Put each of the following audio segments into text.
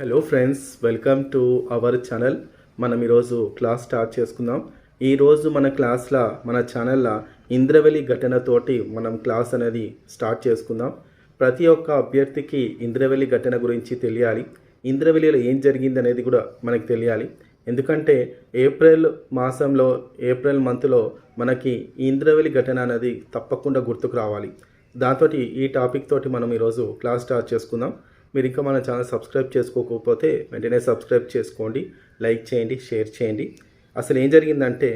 Hello friends welcome to our channel మనం ఈరోజు class start చేసుకుందాం. ఈరోజు మన క్లాస్లో మన ఛానల్లో ఇంద్రవెలి ఘటనతోటి మనం క్లాస్ అనేది స్టార్ట్ చేసుకుందాం. ప్రతి ఒక్క అభ్యర్థికి ఇంద్రవెలి ఘటన గురించి తెలియాలి. ఇంద్రవెలిలో ఏం జరిగింది అనేది కూడా మనకి తెలియాలి. ఎందుకంటే ఏప్రిల్ మాసంలో ఏప్రిల్ మంత్లో మనకి ఇంద్రవెలి ఘటన అనేది తప్పకుండా గుర్తుకు రావాలి. దాంతో ఈ టాపిక్ తోటి మనం ఈరోజు క్లాస్ స్టార్ట్ చేసుకుందాం. మీరు ఇంకా మన ఛానల్ సబ్స్క్రైబ్ చేసుకోకపోతే వెంటనే సబ్స్క్రైబ్ చేసుకోండి లైక్ చేయండి షేర్ చేయండి. అసలు ఏం జరిగిందంటే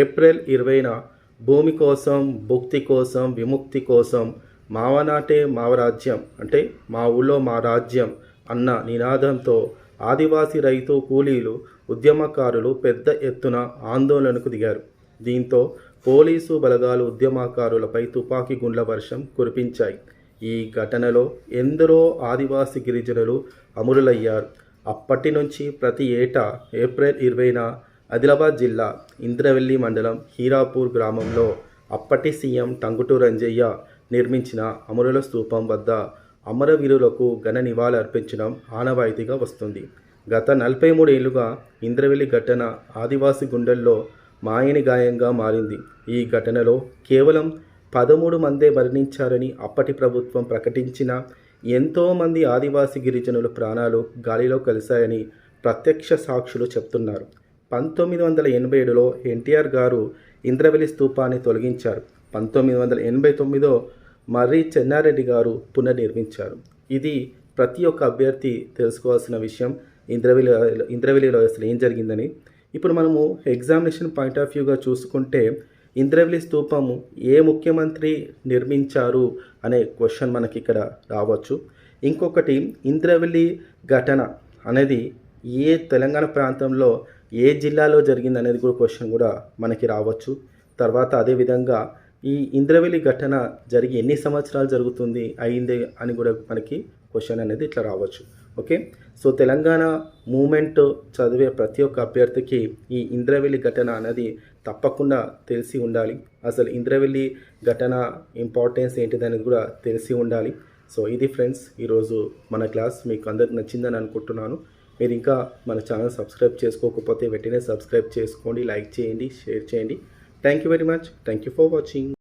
ఏప్రిల్ ఇరవైన భూమి కోసం భుక్తి కోసం విముక్తి కోసం మావనాటే మావరాజ్యం అంటే మా ఊళ్ళో మా రాజ్యం అన్న నినాదంతో ఆదివాసీ రైతు కూలీలు ఉద్యమకారులు పెద్ద ఎత్తున ఆందోళనకు దిగారు. దీంతో పోలీసు బలగాలు ఉద్యమకారులపై తుపాకీ గుండ్ల వర్షం కురిపించాయి. ఈ ఘటనలో ఎందరో ఆదివాసి గిరిజనులు అమరులయ్యారు. అప్పటి నుంచి ప్రతి ఏటా ఏప్రిల్ ఇరవైన ఆదిలాబాద్ జిల్లా ఇంద్రవెల్లి మండలం హీరాపూర్ గ్రామంలో అప్పటి సీఎం టంగుటూరు రంజయ్య నిర్మించిన అమరుల స్థూపం వద్ద అమరవీరులకు ఘన నివాళి అర్పించడం ఆనవాయితీగా వస్తుంది. గత నలభై మూడేళ్ళుగా ఇంద్రవెల్లి ఘటన ఆదివాసి గుండెల్లో మాయని గాయంగా మారింది. ఈ ఘటనలో కేవలం పదమూడు మందే మరణించారని అప్పటి ప్రభుత్వం ప్రకటించిన ఎంతోమంది ఆదివాసి గిరిజనుల ప్రాణాలు గాలిలో కలిశాయని ప్రత్యక్ష సాక్షులు చెప్తున్నారు. పంతొమ్మిది వందల ఎనభై ఏడులో ఎన్టీఆర్ గారు ఇంద్రవెలి స్తూపాన్ని తొలగించారు. పంతొమ్మిది వందల ఎనభై తొమ్మిదో మర్రి చెన్నారెడ్డి గారు పునర్నిర్మించారు. ఇది ప్రతి ఒక్క అభ్యర్థి తెలుసుకోవాల్సిన విషయం. ఇంద్రవెలి ఇంద్రవెలిలో అసలు ఏం జరిగిందని. ఇప్పుడు మనము ఎగ్జామినేషన్ పాయింట్ ఆఫ్ వ్యూగా చూసుకుంటే ఇంద్రవిలి స్తూపము ఏ ముఖ్యమంత్రి నిర్మించారు అనే క్వశ్చన్ మనకి ఇక్కడ రావచ్చు. ఇంకొకటి ఇంద్రవిలి ఘటన అనేది ఏ తెలంగాణ ప్రాంతంలో ఏ జిల్లాలో జరిగింది అనేది కూడా క్వశ్చన్ కూడా మనకి రావచ్చు. తర్వాత అదేవిధంగా ఈ ఇంద్రవెల్లి ఘటన జరిగి ఎన్ని సంవత్సరాలు జరుగుతుంది అయింది అని కూడా మనకి క్వశ్చన్ అనేది ఇట్లా రావచ్చు. ఓకే సో తెలంగాణ మూమెంట్ చదివే ప్రతి ఒక్క అభ్యర్థికి ఈ ఇంద్రవెల్లి ఘటన అనేది తప్పకుండా తెలిసి ఉండాలి. అసలు ఇంద్రవెల్లి ఘటన ఇంపార్టెన్స్ ఏంటిది అనేది కూడా తెలిసి ఉండాలి. సో ఇది ఫ్రెండ్స్ ఈరోజు మన క్లాస్ మీకు అందరికి నచ్చిందని అనుకుంటున్నాను. మీరు ఇంకా మన ఛానల్ సబ్స్క్రైబ్ చేసుకోకపోతే వెంటనే సబ్స్క్రైబ్ చేసుకోండి లైక్ చేయండి షేర్ చేయండి. Thank you very much thank you for watching